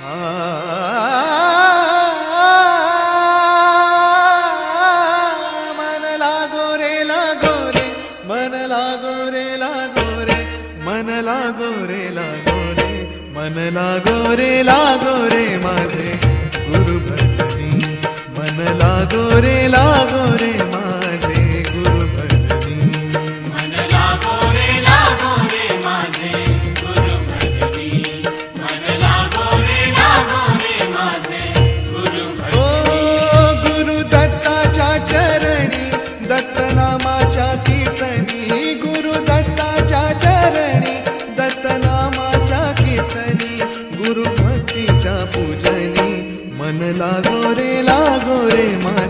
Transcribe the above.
मन लागो रे मन मन मन माझे गुरु भजनी। मन लागो रे तिच्या पूजनी. मन लागो रे लागो रे माझे